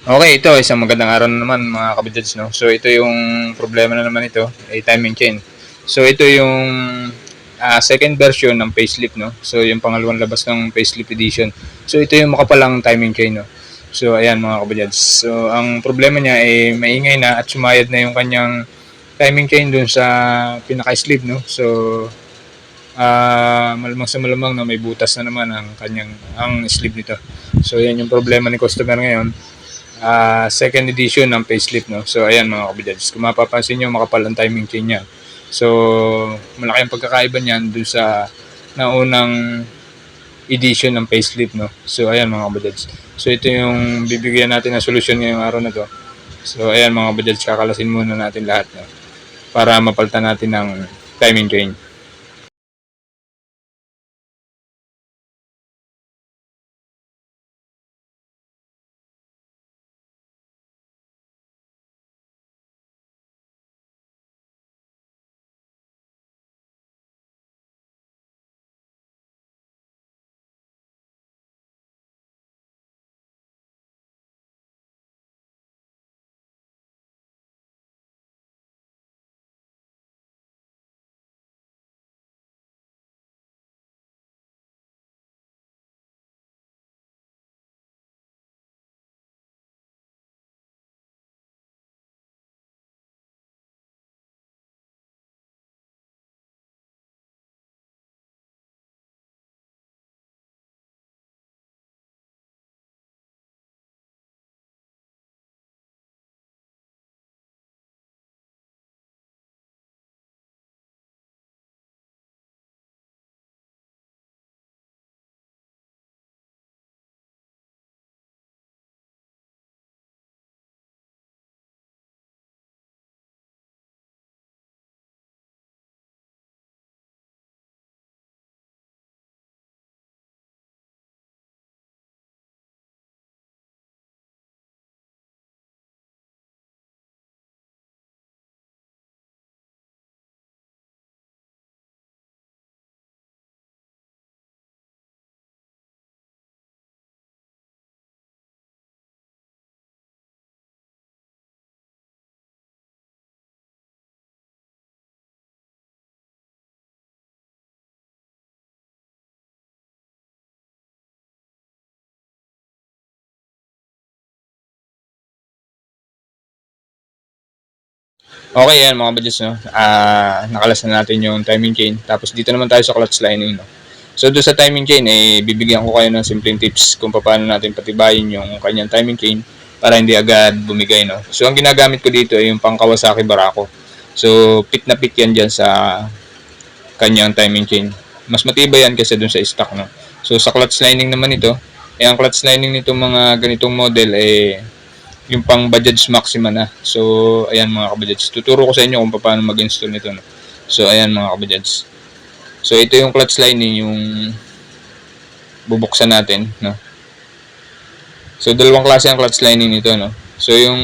Okay, ito isang magandang araw na naman mga kabidads no. So ito yung problema na naman ito, ay timing chain. So ito yung ah, second version ng facelift no. So yung pangalawang labas ng facelift edition. So ito yung makapalang timing chain no. So ayan mga kabidads. So ang problema niya ay maingay na at sumayad na yung kanyang timing chain dun sa pinaka-sleeve no. So ah malamang sa malamang na may butas na naman ang kanyang ang sleeve nito. So yan yung problema ni customer ngayon ah, second edition ng facelift no. So ayan mga kabidads, kung mapapansin niyo makapal ang timing chain niya. So malaki ang pagkakaiba niyan dun sa naunang edition ng facelift no. So ayan mga kabidads. So ito yung bibigyan natin ng solusyon ngayong araw na to. So ayan mga kabidads, kakalasin muna natin lahat no. Para mapalitan natin ng timing chain. Okay yan mga budgets no. Ah, nakalas na natin yung timing chain. Tapos dito naman tayo sa clutch lining no. So doon sa timing chain eh bibigyan ko kayo ng simpleng tips kung paano natin patibayin yung kanyang timing chain para hindi agad bumigay no. So ang ginagamit ko dito ay yung pang Kawasaki Barako. So pit na pit yan dyan sa kanyang timing chain. Mas matibay yan kasi doon sa stock no. So sa clutch lining naman ito, eh ang clutch lining nitong mga ganitong model eh yung pang Bajaj Maxima na. So, ayan mga kabajaj. Tuturo ko sa inyo kung paano mag-install nito. No? So, ayan mga kabajaj. So, ito yung clutch lining, yung bubuksan natin. No? So, dalawang klase ang clutch lining nito. No? So, yung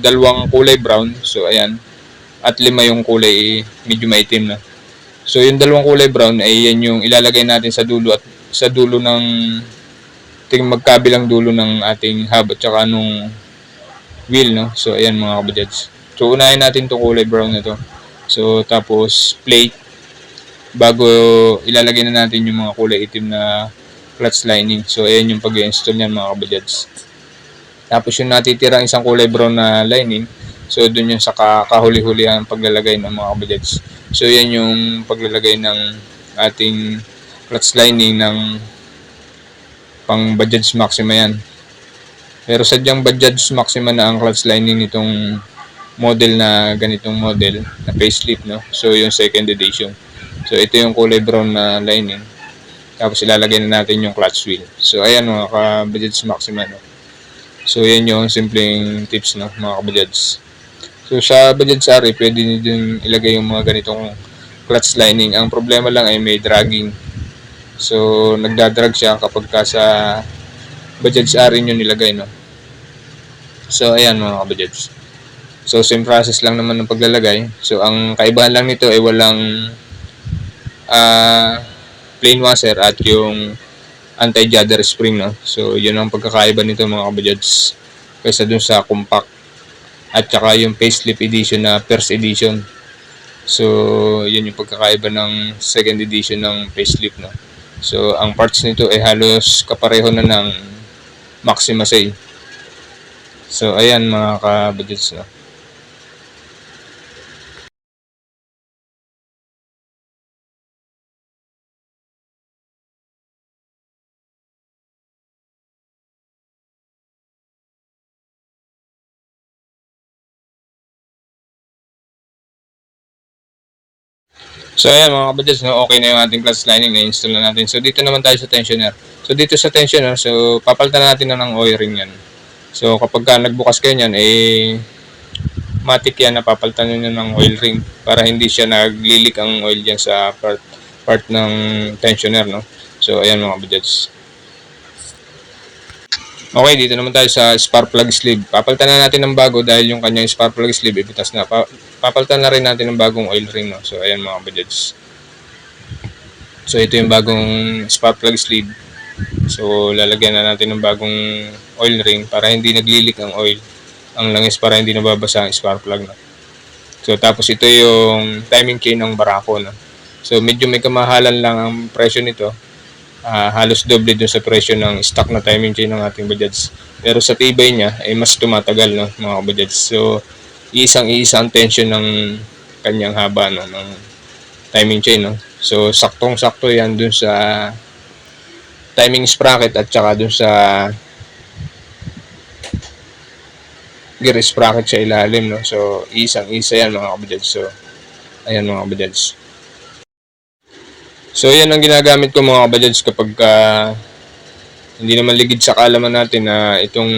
dalawang kulay brown. So, ayan. At lima yung kulay medyo maitim na. So, yung dalawang kulay brown ay yan yung ilalagay natin sa dulo at sa dulo ng ting magkabilang dulo ng ating hub at saka nung wheel, no? So, ayan mga kabadyads. So, unahin natin itong kulay brown na to. So, tapos plate. Bago ilalagay na natin yung mga kulay itim na clutch lining. So, ayan yung pag-install niyan mga kabadyads. Tapos yung natitirang isang kulay brown na lining. So, dun yung sa kahuli-huli ang paglalagay ng mga kabadyads. So, yan yung paglalagay ng ating clutch lining ng pang Bajaj Maxima yan. Pero sadyang Bajaj Maxima na ang clutch lining nitong model na ganitong model na facelift no. So yung second edition. So ito yung kulay brown na lining. Tapos ilalagay na natin yung clutch wheel. So ayan mga ka-Bajaj Maxima no. So yan yung simpleng tips no mga ka-Bajaj. So sa Bajaj Sari pwede niyo din ilagay yung mga ganitong clutch lining. Ang problema lang ay may dragging. So nagdadrag siya kapag ka sa Bajaj Sari nyo nilagay no. So, ayan mga kabadyads. So, same process lang naman ng paglalagay. So, ang kaibahan lang nito ay walang uh, plain washer at yung anti-jadder spring. No? So, yun ang pagkakaiba nito mga kabadyads. kaysa dun sa compact at saka yung facelift edition na first edition. So, yun yung pagkakaiba ng second edition ng facelift, no? So, ang parts nito ay halos kapareho na ng Maxima Say. So, ayan mga kabudgets, no? So ayan mga kabadyads, no, okay na yung ating clutch lining, na-install na natin. So dito naman tayo sa tensioner. So dito sa tensioner, so papalitan natin na ng oil ring yan. So kapag ka nagbukas kayo niyan, eh matik yan na papalitan nyo ng oil ring para hindi siya naglilik ang oil dyan sa part, part ng tensioner, no. So ayan mga kabadyads. Okay, dito naman tayo sa spark plug sleeve. Papalitan na natin ng bago dahil yung kanyang spark plug sleeve ipitas na. Pa papalitan na rin natin ng bagong oil ring. No? So, ayan mga budgets. So, ito yung bagong spark plug sleeve. So, lalagyan na natin ng bagong oil ring para hindi naglilik ang oil. Ang langis para hindi nababasa ang spark plug. No? So, tapos ito yung timing chain ng barako. No? So, medyo may kamahalan lang ang presyo nito ah, halos doble dun sa presyo ng stock na timing chain ng ating Bajaj. Pero sa tibay niya ay mas tumatagal no mga Bajaj. So isang isang tension ng kanyang haba no ng timing chain no. So saktong-sakto 'yan dun sa timing sprocket at saka dun sa gear sprocket sa ilalim no. So isang isa 'yan mga Bajaj. So ayan mga Bajaj. So yan ang ginagamit ko mga kabajads kapag uh, hindi naman ligid sa kaalaman natin na itong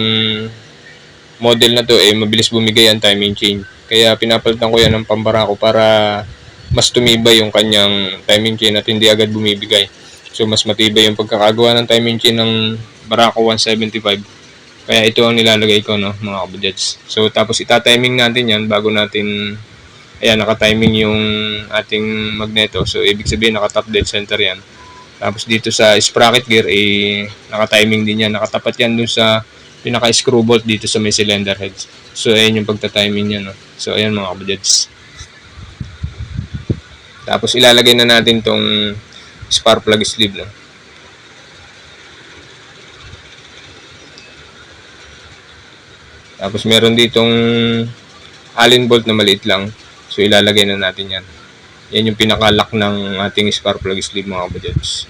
model na to eh mabilis bumigay ang timing chain. Kaya pinapalitan ko yan ng pambara ko para mas tumibay yung kanyang timing chain at hindi agad bumibigay. So mas matibay yung pagkakagawa ng timing chain ng Barako 175. Kaya ito ang nilalagay ko no mga kabajads. So tapos ita-timing natin yan bago natin Ayan, naka-timing yung ating magneto. So, ibig sabihin, naka-top dead center yan. Tapos dito sa sprocket gear, eh, naka-timing din yan. Nakatapat yan dun sa pinaka-screw bolt dito sa may cylinder heads. So, ayan yung pagta-timing niya. No? So, ayan mga kabadyads. Tapos, ilalagay na natin tong spark plug sleeve. No? Tapos, meron ditong allen bolt na maliit lang. So, ilalagay na natin yan. Yan yung pinaka-lock ng ating spark plug sleeve mga kabadyans.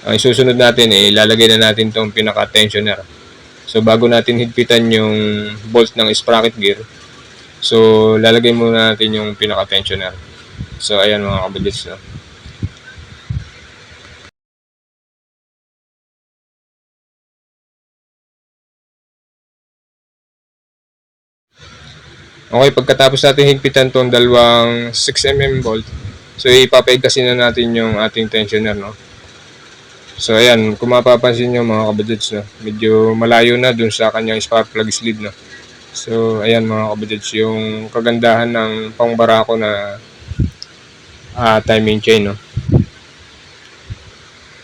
Ang susunod natin, eh, ilalagay na natin tong pinaka-tensioner. So, bago natin higpitan yung bolt ng sprocket gear, so, lalagay muna natin yung pinaka-tensioner. So, ayan mga kabadyans. No? Okay, pagkatapos natin higpitan tong dalawang 6mm bolt, so ipapaigkasin na natin yung ating tensioner, no? So ayan, kung mapapansin nyo mga kabadyads, no? medyo malayo na dun sa kanyang spark plug sleeve, no? So ayan mga kabadyads, yung kagandahan ng pangbarako na uh, timing chain, no?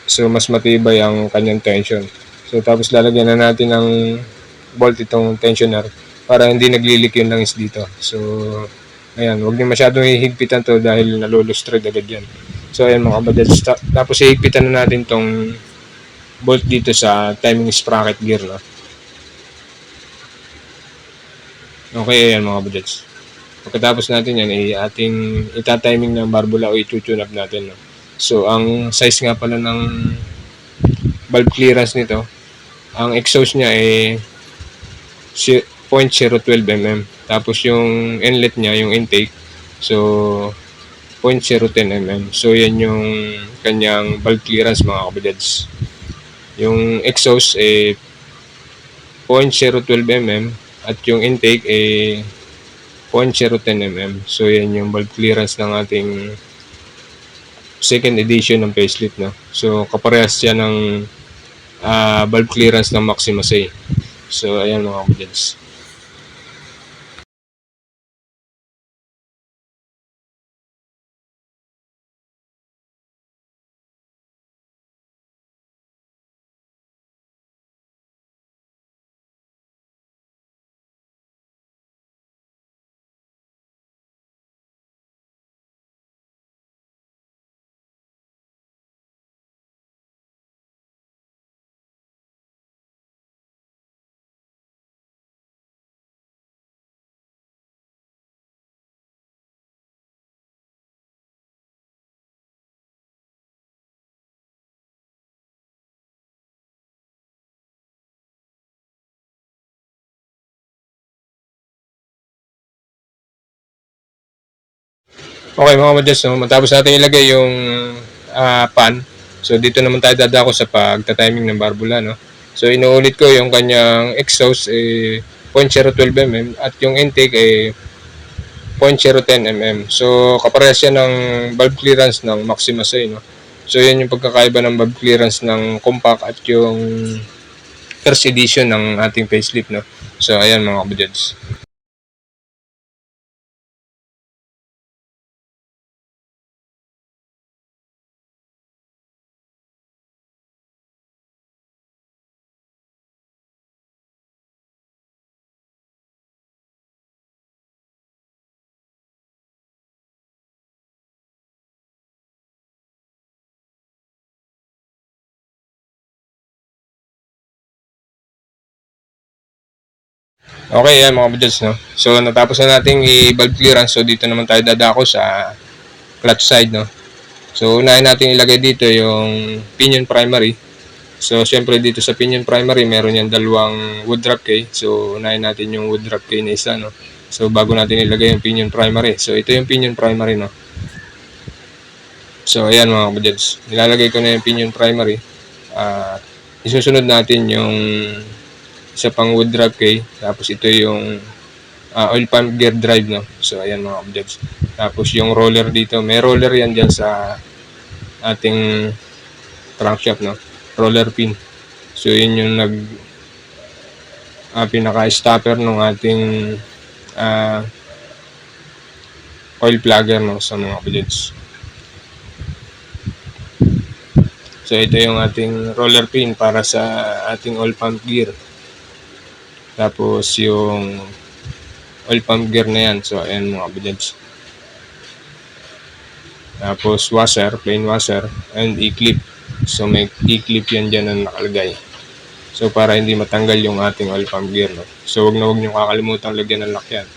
So mas matibay ang kanyang tension. So tapos lalagyan na natin ng bolt itong tensioner para hindi naglilik yung langis dito. So, ayan, huwag niyo masyadong hihigpitan to dahil nalulustred agad yan. So, ayan mga kabadals. Tapos, hihigpitan na natin tong bolt dito sa timing sprocket gear. No? Okay, ayan mga kabadals. Pagkatapos natin yan, eh, ating itatiming ng barbula o i-tune up natin. No? So, ang size nga pala ng valve clearance nito, ang exhaust niya ay eh, 0.012 mm. Tapos yung inlet niya, yung intake, so 0.010 mm. So yan yung kanyang valve clearance mga kabidads. Yung exhaust eh 0.012 mm at yung intake eh 0.010 mm. So yan yung valve clearance ng ating second edition ng facelift no. So kaparehas siya ng uh, valve clearance ng Maxima Say. So ayan mga kabidads. Okay mga kabadyas, no? matapos natin ilagay yung ah, pan, so dito naman tayo dadako sa pagta-timing ng barbula. No? So inuulit ko yung kanyang exhaust eh, 0.012 mm at yung intake eh 0.010 mm. So kaparehas siya ng valve clearance ng Maxima Say. No? So yan yung pagkakaiba ng valve clearance ng compact at yung first edition ng ating facelift. No? So ayan mga kabadyas. Okay, yan mga kabadyas, no? So, natapos na nating i-valve clearance. So, dito naman tayo dadako sa clutch side, no? So, unahin natin ilagay dito yung pinion primary. So, syempre dito sa pinion primary, meron yan dalawang wood drop key. So, unahin natin yung wood drop key na isa, no? So, bago natin ilagay yung pinion primary. So, ito yung pinion primary, no? So, ayan mga kabadyas. Nilalagay ko na yung pinion primary. At isusunod natin yung isa pang wood drop key. Tapos ito yung ah, oil pump gear drive, no? So, ayan mga kabadyas. Tapos yung roller dito, may roller yan dyan sa ating crankshaft, no? Roller pin. So, yun yung nag ah, pinaka-stopper ng ating ah, oil plugger, no? Sa mga kabadyas. So, ito yung ating roller pin para sa ating oil pump gear. Tapos, yung oil pump gear na yan. So, ayan mga kabadyas. Tapos, washer, plain washer, and e-clip. So, may e-clip yan dyan na nakalagay. So, para hindi matanggal yung ating oil pump gear. No? So, wag na wag nyo kakalimutan lagyan ng lock yan.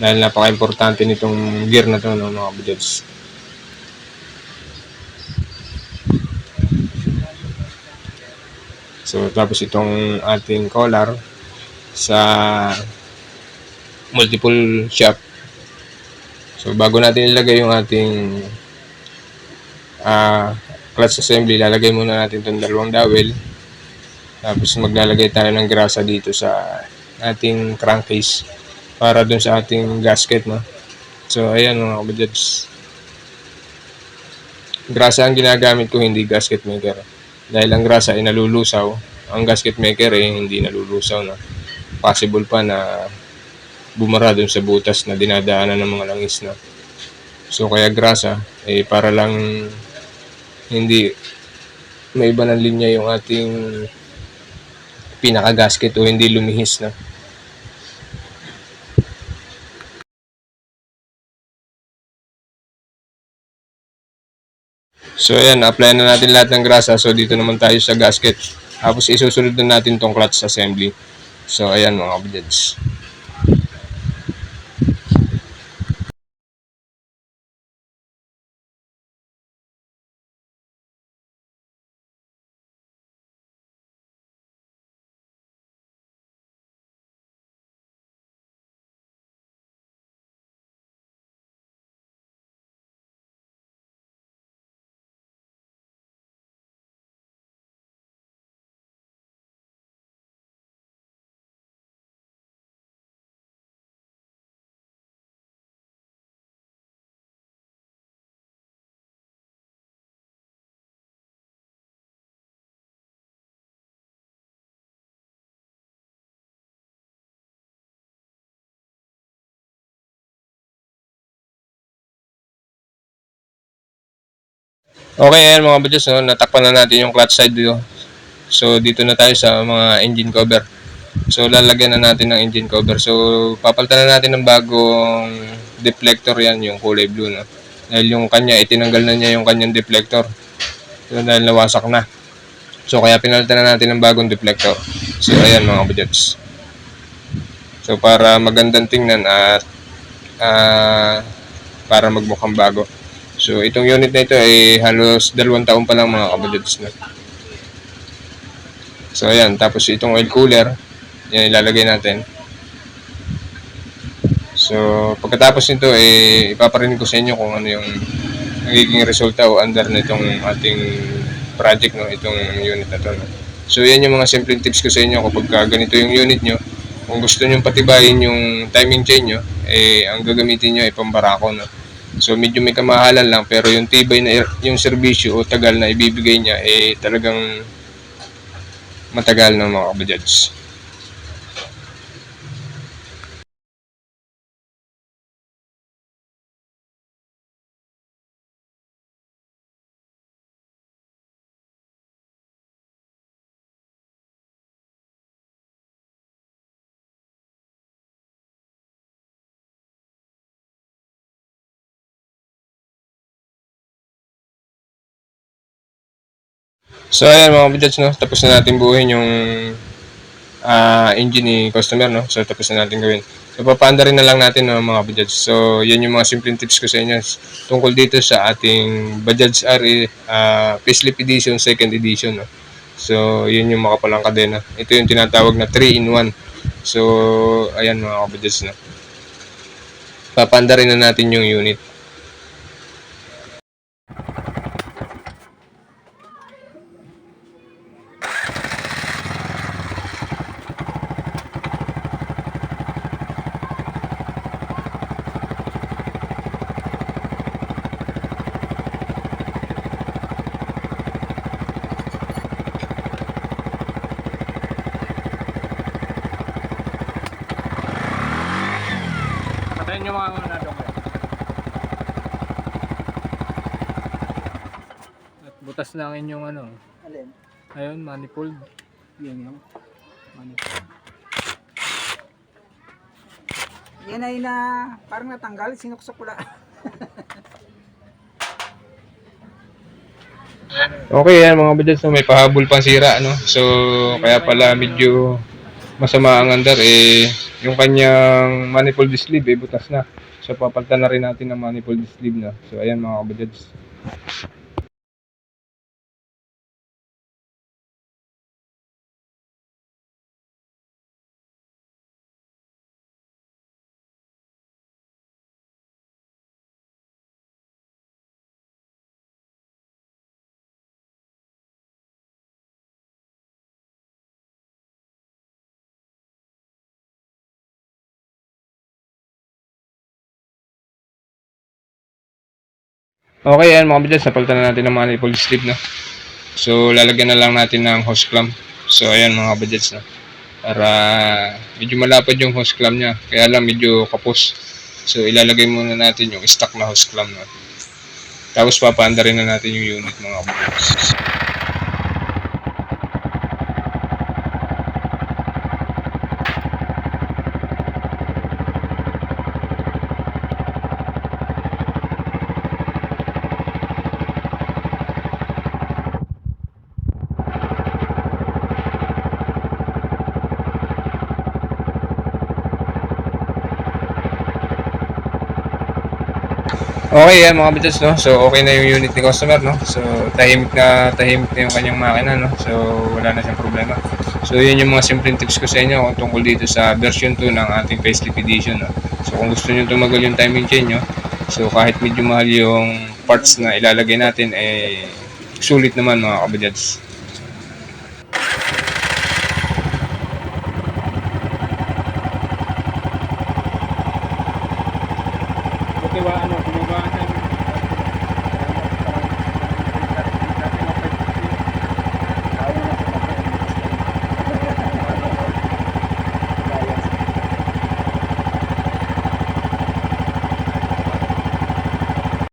Dahil napaka-importante nitong gear na to, no, mga kabadyas. So, tapos itong ating collar sa multiple shop. So, bago natin ilagay yung ating ah clutch assembly, lalagay muna natin itong dalawang dowel. Tapos maglalagay tayo ng grasa dito sa ating crankcase para dun sa ating gasket, no? So, ayan mga kabadyats. Grasa ang ginagamit ko, hindi gasket maker. Dahil ang grasa ay nalulusaw, ang gasket maker ay hindi nalulusaw na. Possible pa na bumara dun sa butas na dinadaanan ng mga langis na. So kaya grasa eh para lang hindi may iba ng linya yung ating pinaka-gasket o hindi lumihis na. So ayan, apply na natin lahat ng grasa. So dito naman tayo sa gasket. Tapos isusunod na natin tong clutch assembly. So ayan mga kabadyats. Okay, ayan mga kabadyats, no? natakpan na natin yung clutch side dito. So dito na tayo sa mga engine cover. So lalagyan na natin ng engine cover. So papalitan na natin ng bagong deflector yan, yung kulay blue. No? Dahil yung kanya, itinanggal na niya yung kanyang deflector. So dahil nawasak na. So kaya pinalitan na natin ng bagong deflector. So ayan mga kabadyats. So para magandang tingnan at ah, para magmukhang bago. So, itong unit na ito ay halos dalawang taon pa lang mga kabadyats na. So, ayan. Tapos itong oil cooler, yan ilalagay natin. So, pagkatapos nito, eh, ipaparinig ko sa inyo kung ano yung nagiging resulta o under nitong ating project, no? itong unit na to. No? So, yan yung mga simple tips ko sa inyo kapag ka ganito yung unit nyo. Kung gusto nyo patibayin yung timing chain nyo, eh, ang gagamitin nyo ay pambarako. No? So, medyo may kamahalan lang, pero yung tibay na yung serbisyo o tagal na ibibigay niya, eh, talagang matagal ng mga kabajads. So ayan mga kabajads, no? tapos na natin buuin yung ah, engine ni customer. No? So tapos na natin gawin. So papaanda rin na lang natin no, mga kabajads. So yan yung mga simpleng tips ko sa inyo tungkol dito sa ating Bajaj RE ah, Facelift Edition, second edition. No? So yun yung makapalang kadena. Ito yung tinatawag na 3-in-1. So ayan mga kabajads. No? Papaanda rin na natin yung unit. Patayin nyo mga una doon kayo. At butas na ang inyong ano. Alin? Ayun, manifold. Yan yung manifold. Yan ay na parang natanggal, sinuksok ko lang. Okay yan mga kabajads, no? may pahabol pang sira. No? So kaya pala medyo masama ang andar eh yung kanyang manifold sleeve eh butas na. So papalitan na rin natin ng manifold sleeve na. So ayan mga kabajads. Okay yan mga kabajads, napalitan na natin ng manifold sleeve na. So lalagyan na lang natin ng hose clamp. So ayan mga kabajads na. Para medyo malapad yung hose clamp niya. Kaya lang medyo kapos. So ilalagay muna natin yung stock na hose clamp na. Tapos papaanda rin na natin yung unit mga kabajads. Okay yan mga kabajads, no? So okay na yung unit ni customer, no? So tahimik na tahimik na yung kanyang makina, no? So wala na siyang problema. So yun yung mga simpleng tips ko sa inyo kung tungkol dito sa version 2 ng ating facelift edition, no? So kung gusto niyo tumagal yung timing chain nyo, so kahit medyo mahal yung parts na ilalagay natin, eh sulit naman mga kabajads.